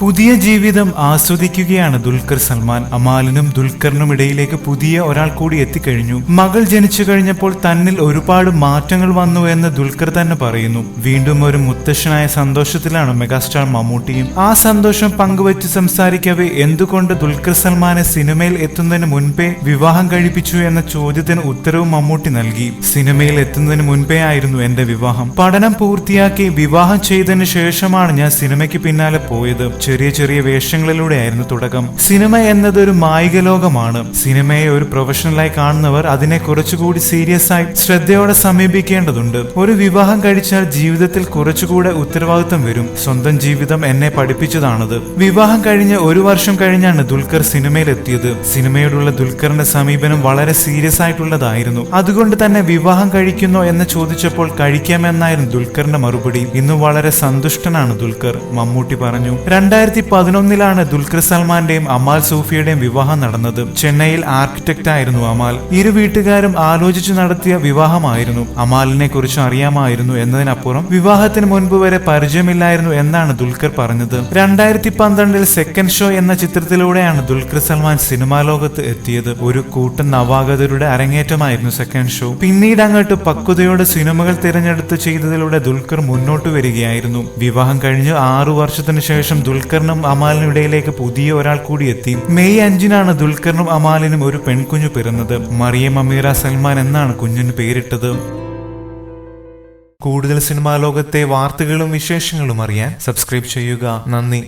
പുതിയ ജീവിതം ആസ്വദിക്കുകയാണ് ദുൽഖർ സൽമാൻ. അമാലിനും ദുൽഖറിനും ഇടയിലേക്ക് പുതിയ ഒരാൾ കൂടി എത്തിക്കഴിഞ്ഞു. മകൾ ജനിച്ചു കഴിഞ്ഞപ്പോൾ തന്നിൽ ഒരുപാട് മാറ്റങ്ങൾ വന്നു എന്ന് ദുൽഖർ തന്നെ പറയുന്നു. വീണ്ടും ഒരു മുത്തശ്ശനായ സന്തോഷത്തിലാണ് മെഗാസ്റ്റാർ മമ്മൂട്ടിയും. ആ സന്തോഷം പങ്കുവച്ച് സംസാരിക്കവേ എന്തുകൊണ്ട് ദുൽഖർ സൽമാനെ സിനിമയിൽ എത്തുന്നതിന് മുൻപേ വിവാഹം കഴിപ്പിച്ചു എന്ന ചോദ്യത്തിന് ഉത്തരവും മമ്മൂട്ടി നൽകി. സിനിമയിൽ എത്തുന്നതിന് മുൻപേ ആയിരുന്നു എന്റെ വിവാഹം. പഠനം പൂർത്തിയാക്കി വിവാഹം ചെയ്തതിനു ശേഷമാണ് ഞാൻ സിനിമയ്ക്ക് പിന്നാലെ പോയത്. ചെറിയ ചെറിയ വേഷങ്ങളിലൂടെയായിരുന്നു തുടക്കം. സിനിമ എന്നത് ഒരു മായിക ലോകമാണ്. സിനിമയെ ഒരു പ്രൊഫഷണലായി കാണുന്നവർ അതിനെ കുറച്ചുകൂടി സീരിയസ് ആയി ശ്രദ്ധയോടെ സമീപിക്കേണ്ടതുണ്ട്. ഒരു വിവാഹം കഴിച്ചാൽ ജീവിതത്തിൽ കുറച്ചുകൂടെ ഉത്തരവാദിത്വം വരും. സ്വന്തം ജീവിതം എന്നെ പഠിപ്പിച്ചതാണത്. വിവാഹം കഴിഞ്ഞ് ഒരു വർഷം കഴിഞ്ഞാണ് ദുൽഖർ സിനിമയിലെത്തിയത്. സിനിമയോടുള്ള ദുൽഖറിന്റെ സമീപനം വളരെ സീരിയസ് ആയിട്ടുള്ളതായിരുന്നു. അതുകൊണ്ട് തന്നെ വിവാഹം കഴിക്കുന്നോ എന്ന് ചോദിച്ചപ്പോൾ കഴിക്കാമെന്നായിരുന്നു ദുൽഖറിന്റെ മറുപടി. ഇന്ന് വളരെ സന്തുഷ്ടനാണ് ദുൽഖർ. മമ്മൂട്ടി പറഞ്ഞു രണ്ടായിരത്തി പതിനൊന്നിലാണ് ദുൽഖർ സൽമാന്റെയും അമാൽ സൂഫിയുടെയും വിവാഹം നടന്നത്. ചെന്നൈയിൽ ആർക്കിടെക്റ്റ് ആയിരുന്നു അമാൽ. ഇരു വീട്ടുകാരും ആലോചിച്ച് നടത്തിയ വിവാഹമായിരുന്നു. അമാലിനെ കുറിച്ച് അറിയാമായിരുന്നു എന്നതിനപ്പുറം വിവാഹത്തിന് മുൻപ് വരെ പരിചയമില്ലായിരുന്നു എന്നാണ് ദുൽഖർ പറഞ്ഞത്. രണ്ടായിരത്തി പന്ത്രണ്ടിൽ സെക്കൻഡ് ഷോ എന്ന ചിത്രത്തിലൂടെയാണ് ദുൽഖർ സൽമാൻ സിനിമാ ലോകത്ത് എത്തിയത്. ഒരു കൂട്ടം നവാഗതരുടെ അരങ്ങേറ്റമായിരുന്നു സെക്കൻഡ് ഷോ പിന്നീട് അങ്ങോട്ട് പക്വതയോടെ സിനിമകൾ തിരഞ്ഞെടുത്ത് ചെയ്തതിലൂടെ ദുൽഖർ മുന്നോട്ട് വരികയായിരുന്നു. വിവാഹം കഴിഞ്ഞ് ആറു വർഷത്തിനു ശേഷം ദുൽഖറിനും അമാലിനും ഇടയിലേക്ക് പുതിയ ഒരാൾ കൂടി എത്തി. മെയ് അഞ്ചിനാണ് ദുൽഖറിനും അമാലിനും ഒരു പെൺകുഞ്ഞു പിറന്നത്. മറിയം അമീറ സൽമാൻ എന്നാണ് കുഞ്ഞിന് പേരിട്ടത്. കൂടുതൽ സിനിമാ ലോകത്തെ വാർത്തകളും വിശേഷങ്ങളും അറിയാൻ സബ്സ്ക്രൈബ് ചെയ്യുക. നന്ദി.